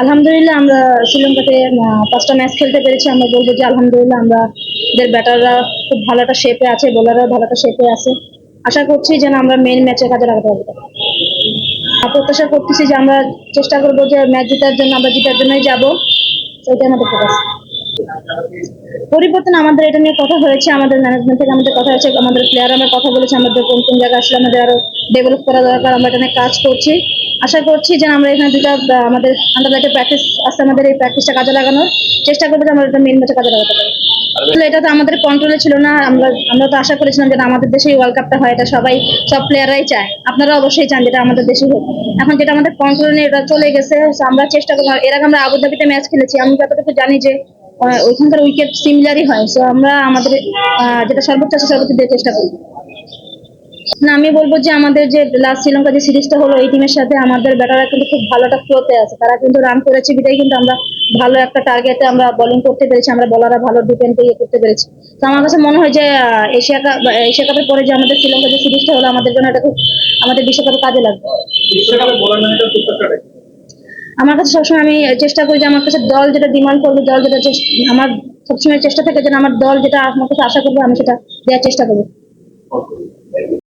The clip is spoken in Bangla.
আলহামদুলিল্লাহ, আমরা শ্রীলঙ্কাতে পাঁচটা ম্যাচ খেলতে পেরেছি। আমরা বলব যে আলহামদুলিল্লাহ আমরা আমাদের ব্যাটাররা খুব ভালো একটা শেপে আছে বোলাররা ভালো একটা শেপে আছে। আশা করছি যেন আমরা মেন ম্যাচে কাজে লাগাতে পারব। প্রত্যাশা করতেছি যে আমরা চেষ্টা করব যে ম্যাচ জেতার জন্য, আমরা জেতার জন্যই যাব। সেটাই আমাদের ফোকাস পরিবর্তন আমাদের এটা নিয়ে কথা হয়েছে, আমাদের ম্যানেজমেন্ট থেকে আমাদের কথা হয়েছে, আমাদের প্লেয়ার আমরা কথা বলেছি, আমাদের কোন কোন জায়গায় আসলে আমাদের আরও ডেভেলপ করা দরকার, আমরা এটা নিয়ে কাজ করছি। আশা করছি যে আমরা এখানে দুটা আমাদের আন্ডার লাইটে প্র্যাকটিস আছে, আমাদের এই প্র্যাকটিসটা কাজে লাগানোর। চেষ্টা করব যে আমরা এটা মেন ম্যাচে কাজে লাগাতে পারি। এটা তো আমাদের কন্ট্রোলে ছিল না, আমরা আমরা তো আশা করেছিলাম যে আমাদের দেশেই ওয়ার্ল্ড কাপটা হয়, এটা সবাই, সব প্লেয়াররাই চায়। আপনারা অবশ্যই চান যেটা আমাদের দেশে হোক। এখন যেটা আমাদের কন্ট্রোলে এটা চলে গেছে আমরা চেষ্টা করব। এর আগে আমরা আবুধাবিতে ম্যাচ খেলেছি, আমি যতটুকু জানি যে ওইখানকার উইকেট সিমিলারই হয় তো আমরা আমাদের যেটা সর্বোচ্চ আছে, সর্বোচ্চ দিয়ে চেষ্টা করি না আমি বলব যে আমাদের যে লাস্ট শ্রীলঙ্কা যে সিরিজটা হলো এই টিমের সাথে আমাদের ব্যাটাররা কিন্তু খুব ভালো একটা ফ্লোতে আছে। তারা কিন্তু রান করেছে বিদায় কিন্তু আমরা ভালো একটা টার্গেটে আমরা বোলিং করতে পেরেছি আমরা বলাররা ভালো ডিফেন্ড ইয়ে করতে পেরেছি। তো আমার কাছে মনে হয় যে এশিয়া কাপ এশিয়া কাপের পরে যে আমাদের শ্রীলঙ্কা যে সিরিজটা হলো আমাদের জন্য এটা খুব আমাদের বিশ্বকাপে কাজে লাগবে। কি? আমার কাছে সবসময় আমি চেষ্টা করি যে আমার কাছে দল যেটা ডিমান্ড করবে দল যেটা আমার সবসময় চেষ্টা থাকে যেন আমার দল যেটা আমার কাছে আশা করবে আমি সেটা দেওয়ার চেষ্টা করব